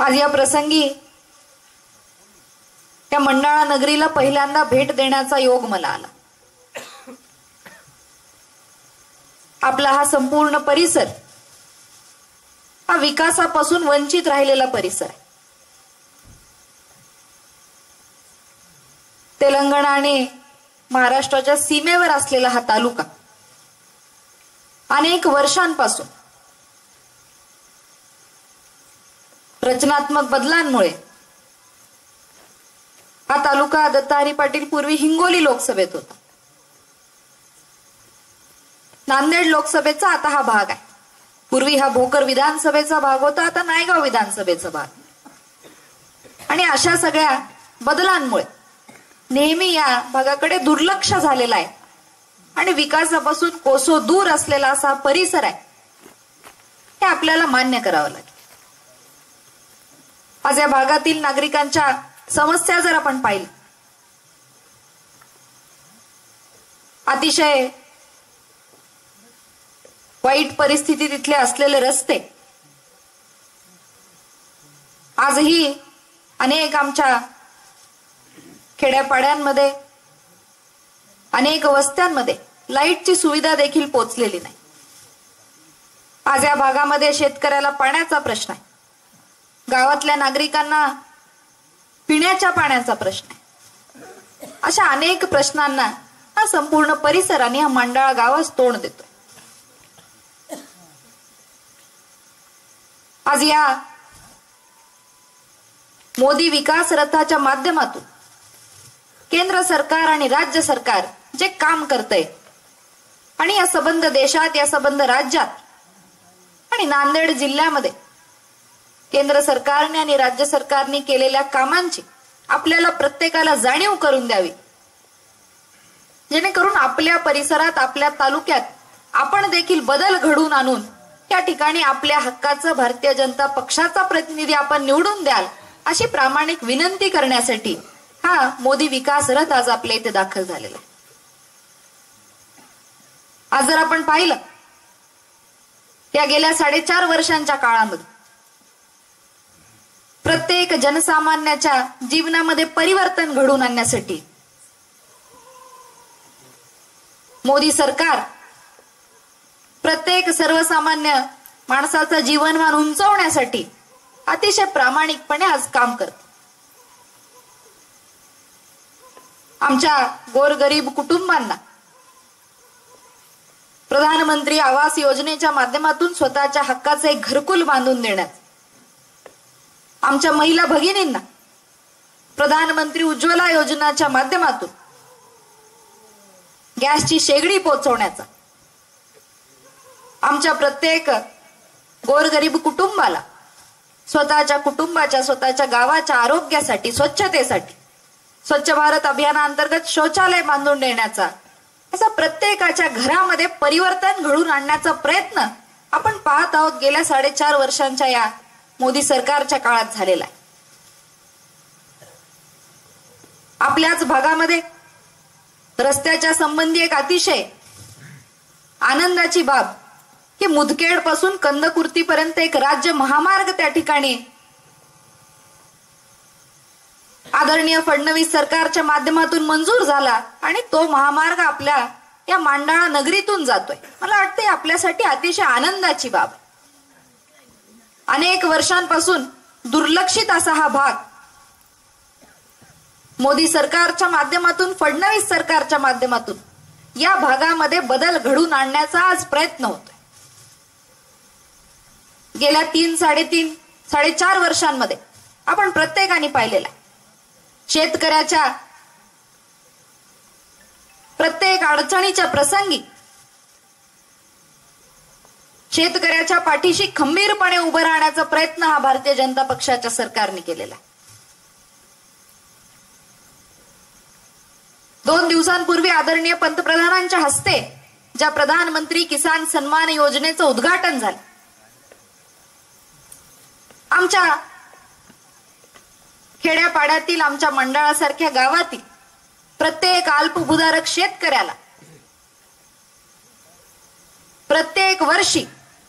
आज या प्रसंगी त्या मंडाळा नगरीला पहिल्यांदा भेट देण्याचा योग मला आला. आपला हा संपूर्ण परिसर हा विकासापासून वंचित राहिलेला परिसर आहे. तेलंगणा आणि महाराष्ट्राच्या सीमेवर असलेला हा तालुका अनेक वर्षांपासून रचनात्मक बदलांमुळे. हा तालुका दत्ताहरी पाटील पूर्वी हिंगोली लोकसभेत होता. नांदेड लोकसभेचा आता हा भाग आहे. पूर्वी हा भोकर विधानसभेचा भाग होता आता नायगाव विधानसभेचा भाग. आणि अशा सगळ्या बदलांमुळे नेहमी या भागाकडे दुर्लक्ष झालेलं आहे. आणि विकासापासून कोसो दूर असलेला असा परिसर आहे हे आपल्याला मान्य करावं लागेल. आज या भागातील नागरिकांच्या समस्या जर आपण पाहिल्या अतिशय वाईट परिस्थिती तिथले असलेले रस्ते आजही अनेक आमच्या खेड्यापाड्यांमध्ये अनेक वस्त्यांमध्ये लाईटची सुविधा देखील पोचलेली नाही. आज या भागामध्ये शेतकऱ्याला पाण्याचा प्रश्न आहे. गावातल्या नागरिकांना पिण्याच्या पाण्याचा प्रश्न आहे. अशा अनेक प्रश्नांना हा संपूर्ण परिसर आणि हा मंडाळा गावास तोंड देतो. आज या मोदी विकास रथाच्या माध्यमातून केंद्र सरकार आणि राज्य सरकार जे काम करतंय आणि या संबंध देशात या संबंध राज्यात आणि नांदेड जिल्ह्यामध्ये केंद्र सरकारने आणि राज्य सरकारने केलेल्या कामांची आपल्याला प्रत्येकाला जाणीव करून द्यावी. जेणेकरून आपल्या परिसरात आपल्या तालुक्यात आपण देखील बदल घडून आणून त्या ठिकाणी आपल्या हक्काचं भारतीय जनता पक्षाचा प्रतिनिधी आपण निवडून द्याल अशी प्रामाणिक विनंती करण्यासाठी हा मोदी विकास रथ आज आपल्या इथे दाखल झालेला आज जर आपण पाहिलं या गेल्या साडेचार वर्षांच्या काळामध्ये प्रत्येक जनसामान्याच्या जीवनामध्ये परिवर्तन घडून आणण्यासाठी. मोदी सरकार प्रत्येक सर्वसामान्य माणसाचं जीवनमान उंचवण्यासाठी अतिशय प्रामाणिकपणे आज काम करत. आमच्या गोरगरीब कुटुंबांना प्रधानमंत्री आवास योजनेच्या माध्यमातून स्वतःच्या हक्काचे एक घरकुल बांधून देण्यात आमच्या महिला भगिनींना प्रधानमंत्री उज्ज्वला योजनाच्या माध्यमातून गॅसची शेगडी पोहोचवण्याचा आमच्या प्रत्येक गोरगरीब कुटुंबाला स्वतःच्या कुटुंबाच्या स्वतःच्या गावाच्या आरोग्यासाठी स्वच्छतेसाठी स्वच्छ भारत अभियानाअंतर्गत शौचालय बांधून देण्याचा असा प्रत्येकाच्या घरामध्ये परिवर्तन घडून आणण्याचा प्रयत्न आपण पाहत आहोत. गेल्या साडेचार वर्षांच्या या मोदी सरकारच्या काळात झालेला आहे. आपल्याच भागामध्ये रस्त्याच्या संबंधी एक अतिशय आनंदाची बाब की मुदखेडपासून कंदकुर्ती पर्यंत एक राज्य महामार्ग त्या ठिकाणी आदरणीय फडणवीस सरकारच्या माध्यमातून मंजूर झाला आणि तो महामार्ग आपल्या या मांडाळा नगरीतून जातोय. मला वाटते आपल्यासाठी अतिशय आनंदाची बाब अनेक वर्षांपासून दुर्लक्षित असा हा भाग. मोदी सरकारच्या माध्यमातून फडणवीस सरकारच्या माध्यमातून या भागामध्ये बदल घडून आणण्याचा आज प्रयत्न होतोय. गेल्या तीन साडेतीन साडेचार वर्षांमध्ये आपण प्रत्येकाने पाहिलेला शेतकऱ्याच्या प्रत्येक अडचणीच्या प्रसंगी शेतकऱ्याच्या पाठीशी खंबीरपणे उभं राहण्याचा प्रयत्न हा भारतीय जनता पक्षाच्या सरकारने केलेला दोन दिवसांपूर्वी आदरणीय पंतप्रधानांच्या हस्ते ज्या प्रधानमंत्री किसान सन्मान योजनेचं उद्घाटन झालं. आमच्या खेड्यापाड्यातील आमच्या मंडळासारख्या गावातील प्रत्येक अल्पभूधारक शेतकऱ्याला प्रत्येक वर्षी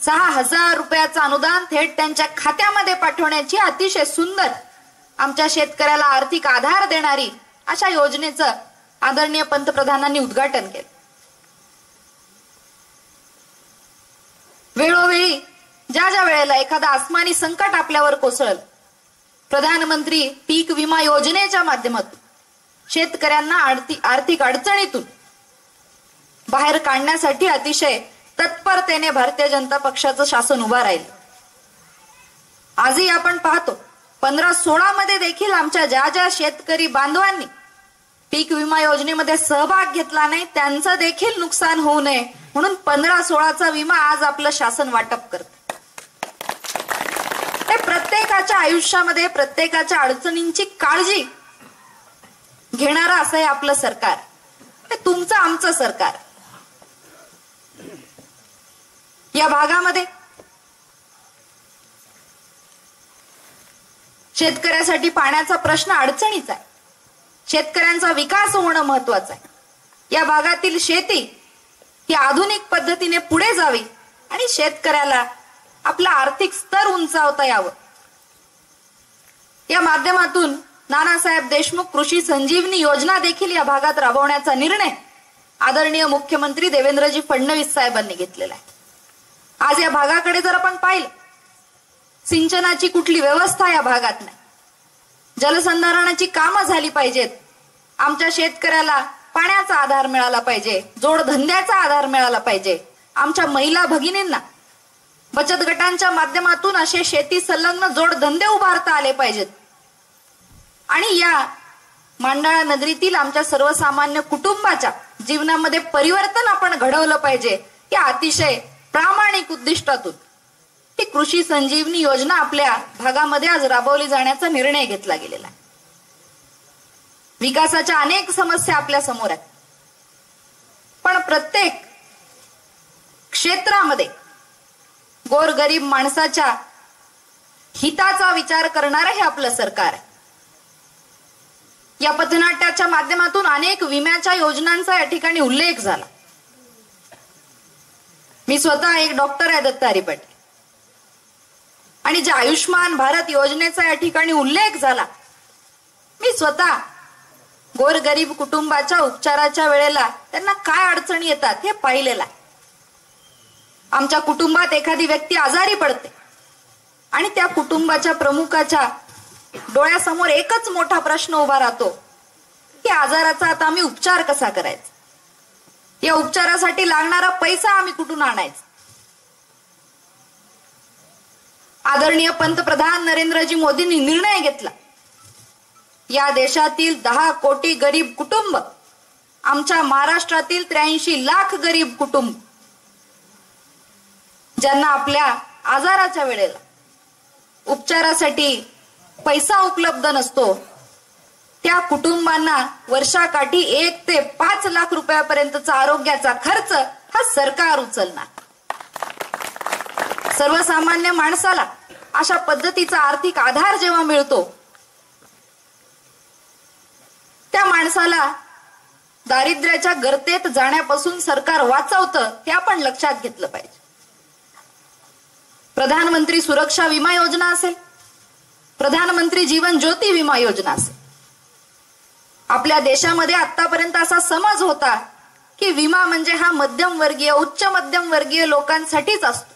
सहा हजार रुपयाचं अनुदान थेट त्यांच्या खात्यामध्ये पाठवण्याची अतिशय सुंदर आमच्या शेतकऱ्याला आर्थिक आधार देणारी अशा योजनेचं आदरणीय पंतप्रधानांनी उद्घाटन केलं. वेळोवेळी ज्या ज्या वेळेला एखादा आसमानी संकट आपल्यावर कोसळल प्रधानमंत्री पीक विमा योजनेच्या माध्यमातून शेतकऱ्यांना आर्थिक अडचणीतून बाहेर काढण्यासाठी अतिशय तत्परतेने भारतीय जनता पक्षाचं शासन उभा राहील. आजही आपण पाहतो पंधरा सोळा मध्ये देखील आमच्या ज्या ज्या शेतकरी बांधवांनी पीक विमा योजनेमध्ये सहभाग घेतला नाही त्यांचं देखील नुकसान होऊ नये. म्हणून पंधरा सोळाचा विमा आज आपलं शासन वाटप करत. हे प्रत्येकाच्या आयुष्यामध्ये प्रत्येकाच्या अडचणींची काळजी घेणारं असं आहे आपलं सरकार. तुमचं आमचं सरकार. या भागामध्ये? शेतकऱ्यासाठी पाण्याचा प्रश्न अडचणीचा आहे. शेतकऱ्यांचा विकास होणं महत्वाचं आहे. या भागातील शेती ही आधुनिक पद्धतीने पुढे जावी आणि शेतकऱ्याला आपला आर्थिक स्तर उंचावता यावं. या माध्यमातून नानासाहेब देशमुख कृषी संजीवनी योजना देखील या भागात राबवण्याचा निर्णय आदरणीय मुख्यमंत्री देवेंद्रजी फडणवीस साहेबांनी घेतलेला आहे. आज या भागाकडे जर आपण पाहिलं सिंचनाची कुठली व्यवस्था या भागात नाही जलसंधारणाची कामं झाली पाहिजेत. आमच्या शेतकऱ्याला पाण्याचा आधार मिळाला पाहिजे जोडधंद्याचा आधार मिळाला पाहिजे. आमच्या महिला भगिनींना बचत गटांच्या माध्यमातून असे शेती संलग्न जोडधंदे उभारता आले पाहिजेत. आणि या मांडाळा नगरीतील आमच्या सर्वसामान्य कुटुंबाच्या जीवनामध्ये परिवर्तन आपण घडवलं पाहिजे या अतिशय प्रामाणिक उद्दिष्टातून. ही कृषी संजीवनी योजना आपल्या भागामध्ये आज राबवली जाण्याचा निर्णय घेतला गेलेला आहे. विकासाच्या अनेक समस्या आपल्यासमोर आहेत. पण प्रत्येक क्षेत्रामध्ये गोरगरीब माणसाच्या हिताचा विचार करणारं हे आपलं सरकार आहे. या पथनाट्याच्या माध्यमातून अनेक विम्याच्या योजनांचा या ठिकाणी उल्लेख झाला. मी स्वतः एक डॉक्टर आहे दत्ता हरिपटे आणि ज्या आयुष्मान भारत योजनेचा या ठिकाणी उल्लेख झाला मी स्वतः गोरगरीब कुटुंबाच्या उपचाराच्या वेळेला त्यांना काय अडचणी येतात हे पाहिलेलं आहे. आमच्या कुटुंबात एखादी व्यक्ती आजारी पडते आणि त्या कुटुंबाच्या प्रमुखाच्या डोळ्यासमोर एकच मोठा प्रश्न उभा राहतो की आजाराचा आता आम्ही उपचार कसा करायचा? या उपचारासाठी लागणारा पैसा आम्ही कुठून आणायचा? आदरणीय पंतप्रधान नरेंद्रजी मोदींनी निर्णय घेतला. या देशातील दहा कोटी गरीब कुटुंब आमच्या महाराष्ट्रातील त्र्याऐंशी लाख गरीब कुटुंब ज्यांना आपल्या आजाराच्या वेळेला उपचारासाठी पैसा उपलब्ध नसतो त्या कुटुंबांना वर्षाकाठी एक ते पाच लाख रुपयापर्यंतचा आरोग्याचा खर्च हा सरकार उचलणार. सर्वसामान्य माणसाला अशा पद्धतीचा आर्थिक आधार जेव्हा मिळतो त्या माणसाला दारिद्र्याच्या गर्तेत जाण्यापासून सरकार वाचवतं हे आपण लक्षात घेतलं पाहिजे. प्रधानमंत्री सुरक्षा विमा योजना असेल प्रधानमंत्री जीवन ज्योती विमा योजना असेल आपल्या देशामध्ये आतापर्यंत असा समज होता की विमा म्हणजे हा मध्यम वर्गीय उच्च मध्यम वर्गीय लोकांसाठीच असतो.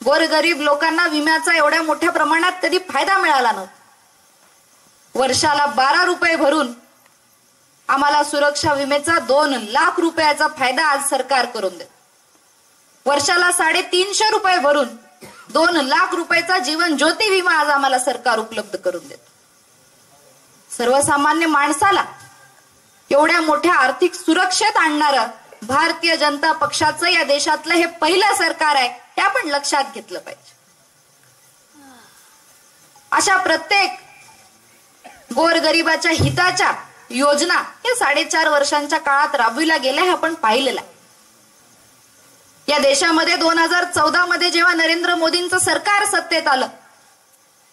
गोरगरीब लोकांना विम्याचा एवढ्या मोठ्या प्रमाणात कधी फायदा मिळाला नव्हता. वर्षाला बारा रुपये भरून आम्हाला सुरक्षा विमेचा दोन लाख रुपयाचा फायदा आज सरकार करून देत. वर्षाला साडेतीनशे रुपये भरून दोन लाख रुपयाचा जीवन ज्योती विमा आज आम्हाला सरकार उपलब्ध करून देत. सर्वसामान्य माणसाला एवढ्या मोठ्या आर्थिक सुरक्षेत आणणारं भारतीय जनता पक्षाचं या देशातलं हे पहिलं सरकार आहे हे आपण लक्षात घेतलं पाहिजे. अशा प्रत्येक गोरगरिबाच्या हिताच्या योजना हे साडेचार वर्षांच्या काळात राबविल्या गेल्या हे आपण पाहिलेलं आहे. या देशामध्ये दोन हजार चौदा मध्ये जेव्हा नरेंद्र मोदींचं सरकार सत्तेत आलं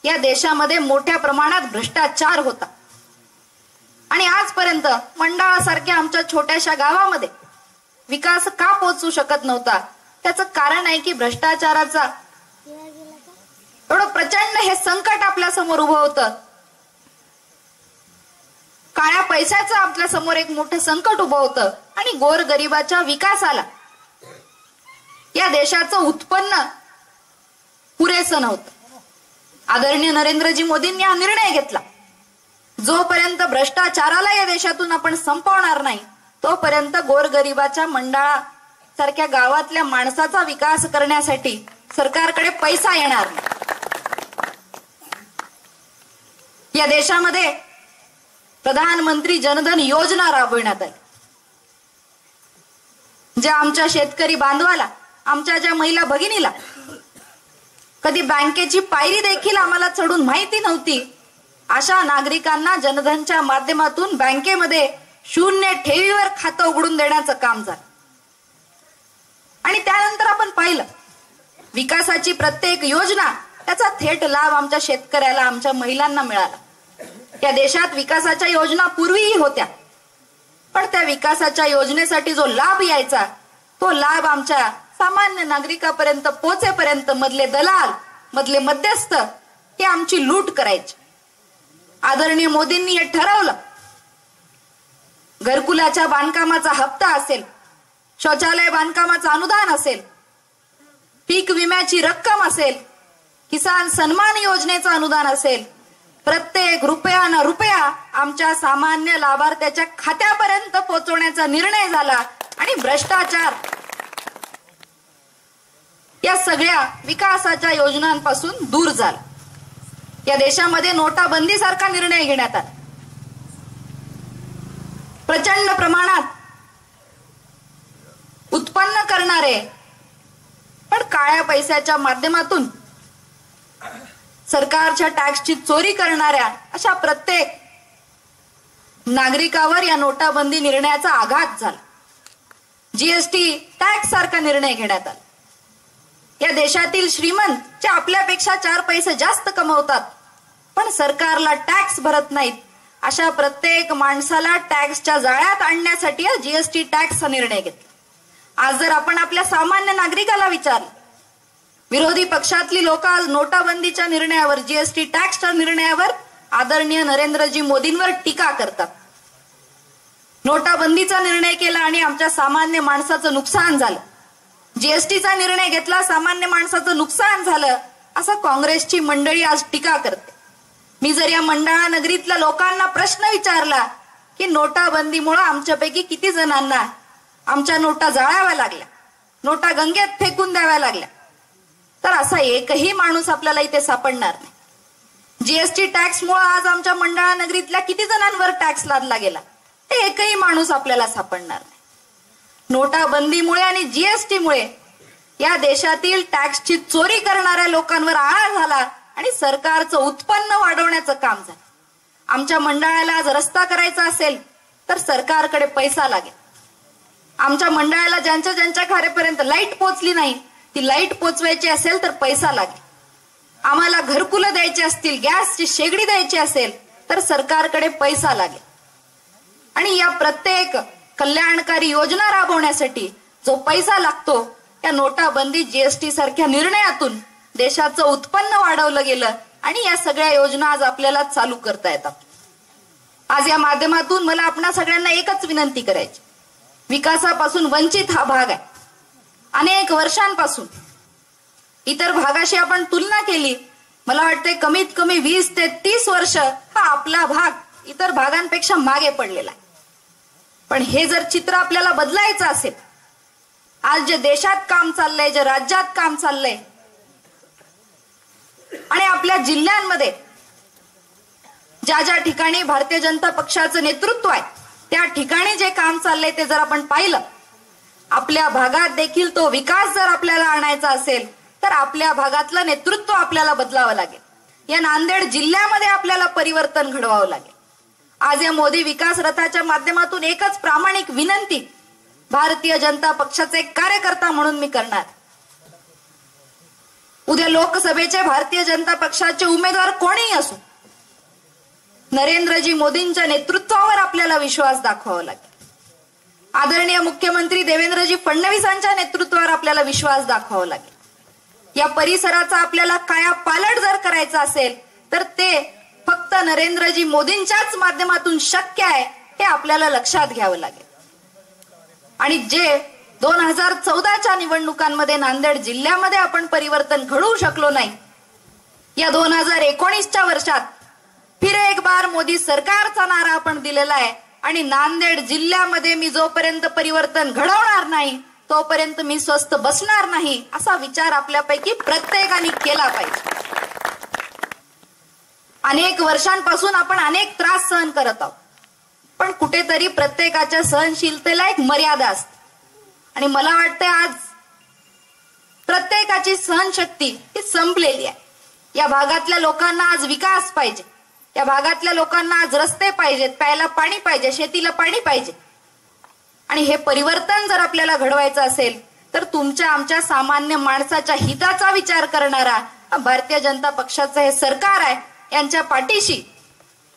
या देशामध्ये मोठ्या प्रमाणात भ्रष्टाचार होता. आणि आजपर्यंत मंडाळासारख्या आमच्या छोट्याशा गावामध्ये विकास का पोहोचू शकत नव्हता? त्याचं कारण आहे की भ्रष्टाचाराचा एवढं प्रचंड हे संकट आपल्यासमोर उभं होतं. काळ्या पैशाचं आपल्यासमोर एक मोठं संकट उभं होतं आणि गोर गरिबाच्या विकासाला या देशाचं उत्पन्न पुरेसं नव्हतं. आदरणीय नरेंद्रजी मोदींनी हा निर्णय घेतला. जोपर्यंत भ्रष्टाचाराला या देशातून आपण संपवणार नाही तोपर्यंत गोरगरिबाच्या मंडळा सारख्या गावातल्या माणसाचा विकास करण्यासाठी सरकारकडे पैसा येणार या देशामध्ये प्रधानमंत्री जनधन योजना राबविण्यात आली. ज्या आमच्या शेतकरी बांधवाला आमच्या ज्या महिला भगिनीला कधी बँकेची पायरी देखील आम्हाला चढून माहिती नव्हती अशा नागरिकांना जनधनच्या माध्यमातून बँकेमध्ये शून्य ठेवीवर खातं उघडून देण्याचं काम झालं. आणि त्यानंतर आपण पाहिलं विकासाची प्रत्येक योजना त्याचा थेट लाभ आमच्या शेतकऱ्याला आमच्या महिलांना मिळाला. या देशात विकासाच्या योजना पूर्वीही होत्या. पण त्या विकासाच्या योजनेसाठी जो लाभ यायचा तो लाभ आमच्या सामान्य नागरिकापर्यंत पोचेपर्यंत मधले दलाल मधले मध्यस्थ हे आमची लूट करायचे. आदरणीय मोदींनी हे ठरवलं. घरकुलाच्या बांधकामाचा हप्ता असेल शौचालय बांधकामाचं अनुदान असेल पीक विम्याची रक्कम असेल किसान सन्मान योजनेचं अनुदान असेल प्रत्येक रुपया न रुपया आमच्या सामान्य लाभार्थ्याच्या खात्यापर्यंत पोहोचवण्याचा निर्णय झाला आणि भ्रष्टाचार. या सगळ्या विकासाच्या योजनांपासून दूर झाला. या देशामध्ये नोटाबंदी सारखा निर्णय घेण्यात आला. प्रचंड प्रमाणात उत्पन्न करणारे पण काळ्या पैशाच्या माध्यमातून सरकारच्या टॅक्सची चोरी करणाऱ्या अशा प्रत्येक नागरिकावर या नोटाबंदी निर्णयाचा आघात झाला. जीएसटी टॅक्स सारखा निर्णय घेण्यात आला. या देशातील श्रीमंत जे आपल्यापेक्षा चार पैसे जास्त कमवतात पण सरकारला टॅक्स भरत नाहीत. अशा प्रत्येक माणसाला टॅक्सच्या जाळ्यात आणण्यासाठी जीएसटी टॅक्सचा निर्णय घेतला. आज जर आपण आपल्या सामान्य नागरिकाला विचारलं विरोधी पक्षातली लोक आज नोटाबंदीच्या निर्णयावर जीएसटी टॅक्सच्या निर्णयावर आदरणीय नरेंद्रजी मोदींवर टीका करतात. नोटाबंदीचा निर्णय केला आणि आमच्या सामान्य माणसाचं नुकसान झालं. जीएसटीचा निर्णय घेतला सामान्य माणसाचं नुकसान झालं असं काँग्रेसची मंडळी आज टीका करते. मी जर या मंडळा नगरीतल्या लोकांना प्रश्न विचारला की नोटाबंदीमुळे आमच्यापैकी किती जणांना आमच्या नोटा जाळाव्या लागल्या नोटा गंगेत फेकून द्याव्या लागल्या तर असा एकही माणूस आपल्याला इथे सापडणार नाही. जीएसटी टॅक्स मुळे आज आमच्या मंडळा नगरीतल्या किती जणांवर टॅक्स लादला गेला ते एकही माणूस आपल्याला सापडणार नाही. नोटाबंदीमुळे आणि जीएसटीमुळे या देशातील टॅक्सची चोरी करणाऱ्या लोकांवर आळा झाला आणि सरकारचं उत्पन्न वाढवण्याचं काम झालं. आमच्या मंडळाला आज रस्ता करायचा असेल तर सरकारकडे पैसा लागेल. आमच्या मंडळाला ज्यांच्या ज्यांच्या खारेपर्यंत लाइट पोचली नाही ती लाइट पोचवायची असेल तर पैसा लागेल. आम्हाला घरकुलं द्यायची असतील गॅसची शेगडी द्यायची असेल तर सरकारकडे पैसा लागेल. आणि या प्रत्येक कल्याणकारी योजना राबवण्यासाठी जो पैसा लागतो त्या नोटाबंदी जीएसटी सारख्या निर्णयातून देशाचं उत्पन्न वाढवलं गेलं आणि या सगळ्या योजना आज आपल्याला चालू करता येतात. आज या माध्यमातून मला आपणा सगळ्यांना एकच विनंती करायची. विकासापासून वंचित हा भाग आहे. अनेक वर्षांपासून इतर भागाशी आपण तुलना केली मला वाटते कमीत कमी वीस ते तीस वर्ष हा आपला भाग इतर भागांपेक्षा मागे पडलेला आहे. पण हे जर चित्र आपल्याला बदलायचं असेल आज जे देशात काम चाललंय जे राज्यात काम चाललंय आणि आपल्या जिल्ह्यांमध्ये ज्या ज्या ठिकाणी भारतीय जनता पक्षाचं नेतृत्व आहे त्या ठिकाणी जे काम चाललंय ते जर आपण पाहिलं आपल्या भागात देखील तो विकास जर आपल्याला आणायचा असेल तर आपल्या भागातलं नेतृत्व आपल्याला बदलावं लागेल. या नांदेड जिल्ह्यामध्ये आपल्याला परिवर्तन घडवावं लागेल. आज या मोदी विकास रथाच्या माध्यमातून एकच प्रामाणिक विनंती भारतीय जनता पक्षाचे कार्यकर्ता म्हणून मी करणार. उद्या लोकसभेचे भारतीय जनता पक्षाचे उमेदवार कोणीही असो नरेंद्रजी मोदींच्या नेतृत्वावर आपल्याला विश्वास दाखवावा लागेल. आदरणीय मुख्यमंत्री देवेंद्रजी फडणवीसांच्या नेतृत्वावर आपल्याला विश्वास दाखवावा लागेल. या परिसराचा आपल्याला काया पालट जर करायचा असेल तर ते फक्त नरेंद्रजी मोदींच्याच माध्यमातून शक्य आहे हे आपल्याला लक्षात घ्यावं लागेल. आणि जे दोन हजार चौदाच्या निवडणुकांमध्ये नांदेड जिल्ह्यामध्ये आपण परिवर्तन घडवू शकलो नाही. या दोन हजार एकोणीसच्या वर्षात फिर एक बार मोदी सरकारचा नारा आपण दिलेला आहे आणि नांदेड जिल्ह्यामध्ये मी जोपर्यंत परिवर्तन घडवणार नाही तोपर्यंत मी स्वस्त बसणार नाही असा विचार आपल्यापैकी प्रत्येकाने केला पाहिजे. अनेक वर्षांपासून आपण अनेक त्रास सहन करत आहोत. पण कुठेतरी प्रत्येकाच्या सहनशीलतेला एक मर्यादा असते. आणि मला वाटतंय आज प्रत्येकाची सहनशक्ती ही संपलेली आहे. या भागातल्या लोकांना आज विकास पाहिजे. या भागातल्या लोकांना आज रस्ते पाहिजेत प्यायला पाणी पाहिजे शेतीला पाणी पाहिजे. आणि हे परिवर्तन जर आपल्याला घडवायचं असेल तर तुमच्या आमच्या सामान्य माणसाच्या हिताचा विचार करणारा भारतीय जनता पक्षाचं हे सरकार आहे यांच्या पाठीशी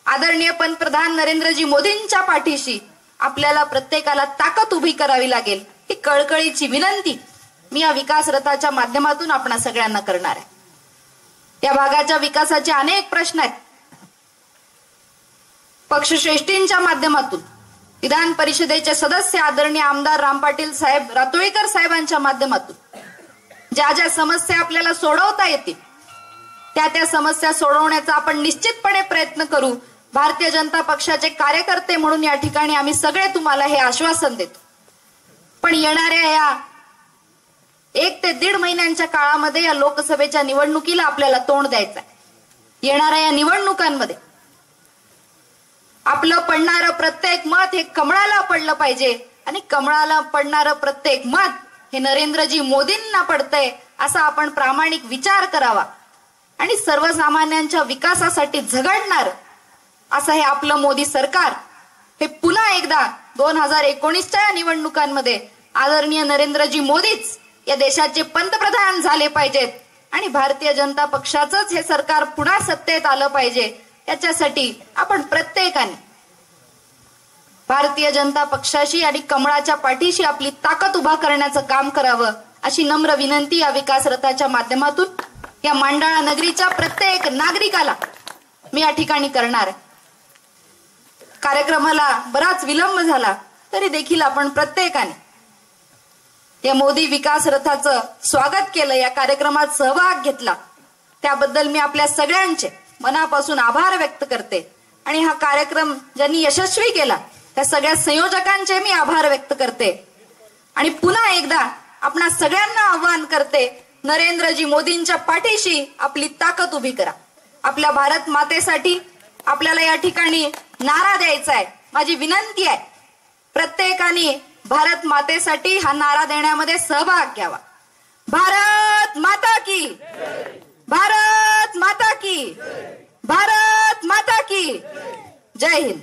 आदरणीय पंतप्रधान नरेंद्रजी मोदींच्या पाठीशी आपल्याला प्रत्येकाला ताकद उभी करावी लागेल. ही कळकळीची विनंती मी या विकास रथाच्या माध्यमातून आपण सगळ्यांना करणार आहे. या भागाच्या विकासाचे अनेक प्रश्न आहेत. पक्षश्रेष्ठींच्या माध्यमातून विधान परिषदेचे सदस्य आदरणीय आमदार राम पाटील साहेब रातोळीकर साहेबांच्या माध्यमातून ज्या ज्या समस्या आपल्याला सोडवता येतील त्या त्या समस्या सोडवण्याचा आपण निश्चितपणे प्रयत्न करू. भारतीय जनता पक्षाचे कार्यकर्ते म्हणून या ठिकाणी आम्ही सगळे तुम्हाला हे आश्वासन देतो. पण येणाऱ्या या एक ते दीड महिन्यांच्या काळामध्ये या लोकसभेच्या निवडणुकीला आपल्याला तोंड द्यायचं आहे येणाऱ्या या निवडणुकांमध्ये आपलं पडणारं प्रत्येक मत हे कमळाला पडलं पाहिजे आणि कमळाला पडणारं प्रत्येक मत हे नरेंद्रजी मोदींना पडतंय असा आपण प्रामाणिक विचार करावा आणि सर्वसामान्यांच्या विकासासाठी झगडणार असं हे आपलं मोदी सरकार हे पुन्हा एकदा दोन हजार एकोणीसच्या या निवडणुकांमध्ये आदरणीय नरेंद्रजी मोदीच या देशाचे पंतप्रधान झाले पाहिजेत. आणि भारतीय जनता पक्षाचंच हे सरकार पुन्हा सत्तेत आलं पाहिजे याच्यासाठी आपण प्रत्येकाने भारतीय जनता पक्षाशी आणि कमळाच्या पाठीशी आपली ताकद उभा करण्याचं काम करावं अशी नम्र विनंती या विकास रथाच्या माध्यमातून या मांडाळा नगरीच्या प्रत्येक नागरिकाला मी या ठिकाणी करणार. आहे कार्यक्रमाला बराच विलंब झाला तरी देखील आपण प्रत्येकाने या मोदी विकास रथाचं स्वागत केलं या कार्यक्रमात सहभाग घेतला. त्याबद्दल मी आपल्या सगळ्यांचे मनापासून आभार व्यक्त करते. आणि हा कार्यक्रम ज्यांनी यशस्वी केला त्या सगळ्या संयोजकांचे मी आभार व्यक्त करते. आणि पुन्हा एकदा आपणा सगळ्यांना आवाहन करते नरेंद्रजी मोदींच्या पाठीशी आपली ताकद उभी करा. आपल्या भारत मातेसाठी आपल्याला या ठिकाणी नारा द्यायचा आहे माझी विनंती आहे प्रत्येकाने भारत मातेसाठी हा नारा देण्यामध्ये सहभाग घ्यावा. भारत माता की भारत माता की भारत माता की. जय हिंद.